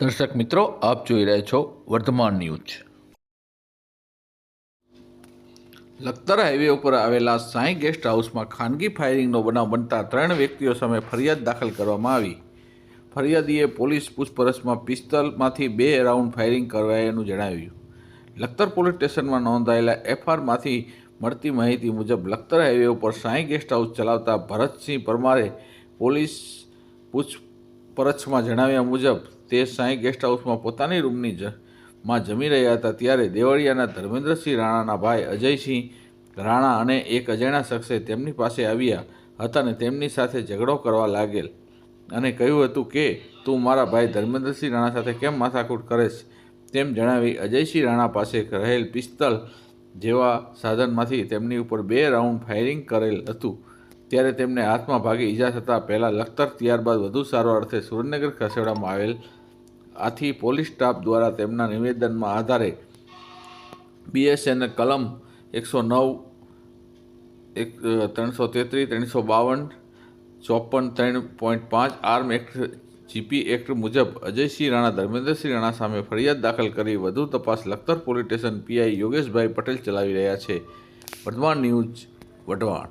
દર્શક મિત્રો, આપ જોઈ રહ્યા છો વર્ધમાન ન્યૂઝ. લખતર હાઈવે ઉપર આવેલા સાંઈ ગેસ્ટ હાઉસમાં ખાનગી ફાયરિંગનો બનાવ બનતા ત્રણ વ્યક્તિઓ સામે ફરિયાદ દાખલ કરવામાં આવી. ફરિયાદીએ પોલીસ પૂછપરછમાં પિસ્તલમાંથી બે રાઉન્ડ ફાયરિંગ કરવાયાનું જણાવ્યું. લખતર પોલીસ સ્ટેશનમાં નોંધાયેલા એફઆરમાંથી મળતી માહિતી મુજબ લખતર હાઈવે ઉપર સાંઈ ગેસ્ટ હાઉસ ચલાવતા ભરતસિંહ પરમારે પોલીસ પૂછપરછમાં જણાવ્યા મુજબ, તે સાંઈ ગેસ્ટ હાઉસમાં પોતાની રૂમની જ માં જમી રહ્યા હતા. ત્યારે દેવળિયાના ધર્મેન્દ્રસિંહ રાણાના ભાઈ અજયસિંહ રાણા અને એક અજાણ્યા શખ્સે તેમની પાસે આવ્યા હતા અને તેમની સાથે ઝઘડો કરવા લાગેલ અને કહ્યું હતું કે, તું મારા ભાઈ ધર્મેન્દ્રસિંહ રાણા સાથે કેમ માથાકૂટ કરેશ? તેમ જણાવી અજયસિંહ રાણા પાસે રહેલ પિસ્તલ જેવા સાધનમાંથી તેમની ઉપર બે રાઉન્ડ ફાયરિંગ કરેલ હતું. ત્યારે તેમને હાથમાં ભાગે ઈજા થતાં પહેલાં લખતર ત્યારબાદ વધુ સારવાર અર્થે સુરેન્દ્રનગર ખસેડવામાં આવેલ આથી પોલીસ સ્ટાફ દ્વારા તેમના નિવેદનમાં આધારે બીએસએનએલ કલમ એકસો નવ, એક ત્રણસો તેત્રીસ ત્રણસો બાવન, ચોપન ત્રણ પોઈન્ટ પાંચ આર્મ એક્ટ, જીપી એક્ટ મુજબ અજયસિંહ રાણા, ધર્મેન્દ્રસિંહ રાણા સામે ફરિયાદ દાખલ કરી વધુ તપાસ Lakhtar police station PI Yogeshbhai Patel ચલાવી રહ્યા છે. વઢવાણ ન્યૂઝ વઢવાણ.